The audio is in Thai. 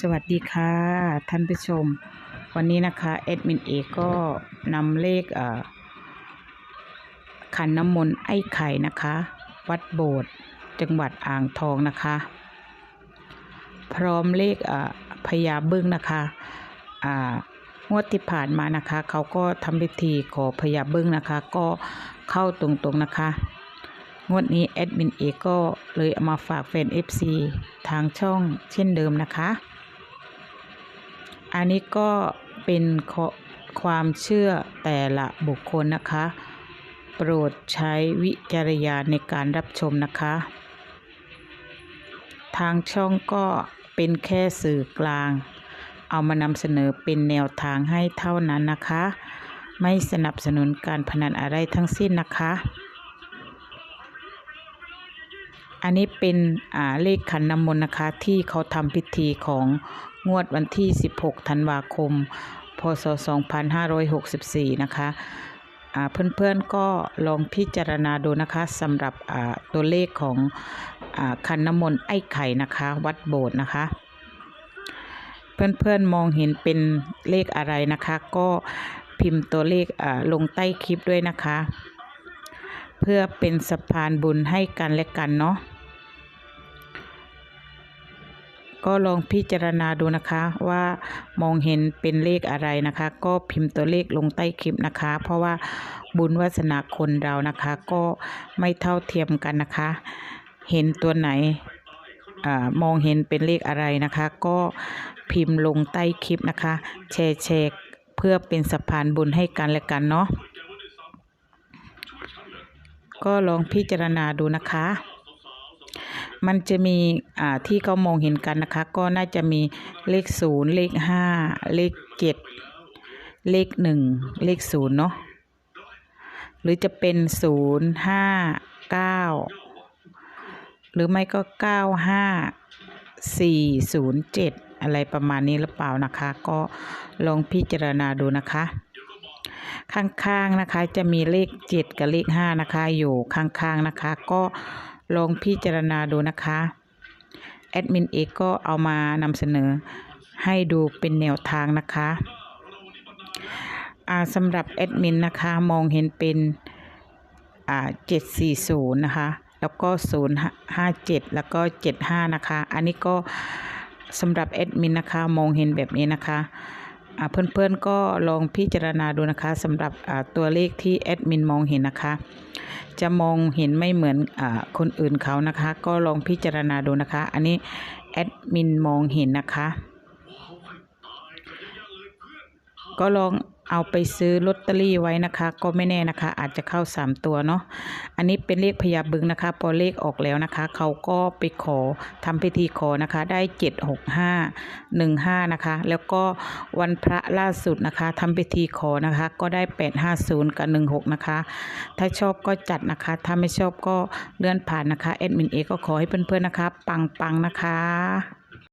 สวัสดีค่ะท่านผู้ชม วันนี้นะคะเอดมินเอก็นำเลขขันน้ำมนต์ไอ้ไข่นะคะ วัดโบสถ์จังหวัดอ่างทองนะคะ พร้อมเลขพญาบึ้งนะคะงวดที่ผ่านมานะคะ เขาก็ทำพิธีขอพญาบึ้งนะคะ ก็เข้าตรงๆนะคะงวดนี้แอดมินเอก็เลยเอามาฝากแฟน FC ทางช่องเช่นเดิมนะคะ อันนี้ก็เป็นความเชื่อแต่ละบุคคลนะคะ โปรดใช้วิจารณญาณในการรับชมนะคะ ทางช่องก็เป็นแค่สื่อกลาง เอามานำเสนอเป็นแนวทางให้เท่านั้นนะคะ ไม่สนับสนุนการพนันอะไรทั้งสิ้นนะคะ อันนี้เป็นเลขขันน้ำมนต์นะคะ ที่เขาทำพิธีของงวดวันที่ 16 ธันวาคม พศ 2564 นะคะเพื่อนๆก็ลองพิจารณาดูนะคะสำหรับตัวเลขของอาขันน้ำมนต์ไอ้ไข่นะคะ วัดโบสถ์นะคะ เพื่อนๆมองเห็นเป็นเลขอะไรนะคะ ก็พิมพ์ตัวเลขลงใต้คลิปด้วยนะคะ พื่อเป็นสะพานบุญให้กันและกันเนาะก็ลองพิจารณาดูนะคะว่ามองเห็นเป็นเลขอะไรนะคะ ก็พิมพ์ตัวเลขลงใต้คลิปนะคะ เพราะว่าบุญวาสนาคนเรานะคะ ก็ไม่เท่าเทียมกันนะคะ เห็นตัวไหนอามองเห็นเป็นเลขอะไรนะคะ ก็พิมพ์ลงใต้คลิปนะคะ แชร์แชร์เพื่อเป็นสะพานบุญให้กันและกันเนาะ ก็ลองพิจารณาดูนะคะ มันจะมีอ่าที่เขามองเห็นกันนะคะ ก็น่าจะมีเลขศูนย์เลขห้าเลขเจ็ดเลขหนึ่งเลขศูนย์เนาะหรือจะเป็นศูนย์ห้าเก้าหรือไม่ก็เก้าห้าสี่ศูนย์เจ็ดอะไรประมาณนี้หรือเปล่านะคะ ก็ลองพิจารณาดูนะคะ ข้างๆนะคะ จะมีเลขเจ็ดกับเลขห้านะคะ อยู่ข้างๆนะคะ ก็ลองพิจารณาดูนะคะแอดมินเอกก็เอามานำเสนอให้ดูเป็นแนวทางนะคะอาสำหรับแอดมินนะคะ มองเห็นเป็นอ่าเจ็ดสี่ศูนย์นะคะ แล้วก็ศูนย์ห้าเจ็ดแล้วก็เจ็ดห้านะคะ อันนี้ก็สำหรับแอดมินนะคะ มองเห็นแบบนี้นะคะ เพื่อนๆก็ลองพิจารณาดูนะคะสำหรับตัวเลขที่แอดมินมองเห็นนะคะ จะมองเห็นไม่เหมือนอคนอื่นเขานะคะ ก็ลองพิจารณาดูนะคะ อันนี้แอดมินมองเห็นนะคะ ก็ลอง เอาไปซื้อลอตเตอรี่ไว้นะคะ ก็ไม่แน่นะคะ อาจจะเข้าสามตัวเนาะอันนี้เป็นเลขพญาบึงนะคะ พอเลขออกแล้วนะคะ เขาก็ไปขอทำพิธีขอนะคะ ได้เจ็ดหกห้าหนึ่งห้านะคะ แล้วก็วันพระล่าสุดนะคะทำพิธีขอนะคะ ก็ได้แปดห้าศูนย์กับหนึ่งหกนะคะ ถ้าชอบก็จัดนะคะ ถ้าไม่ชอบก็เลื่อนผ่านนะคะแอดมินเอก็ขอให้เพื่อนๆนะคะ ปังๆนะคะ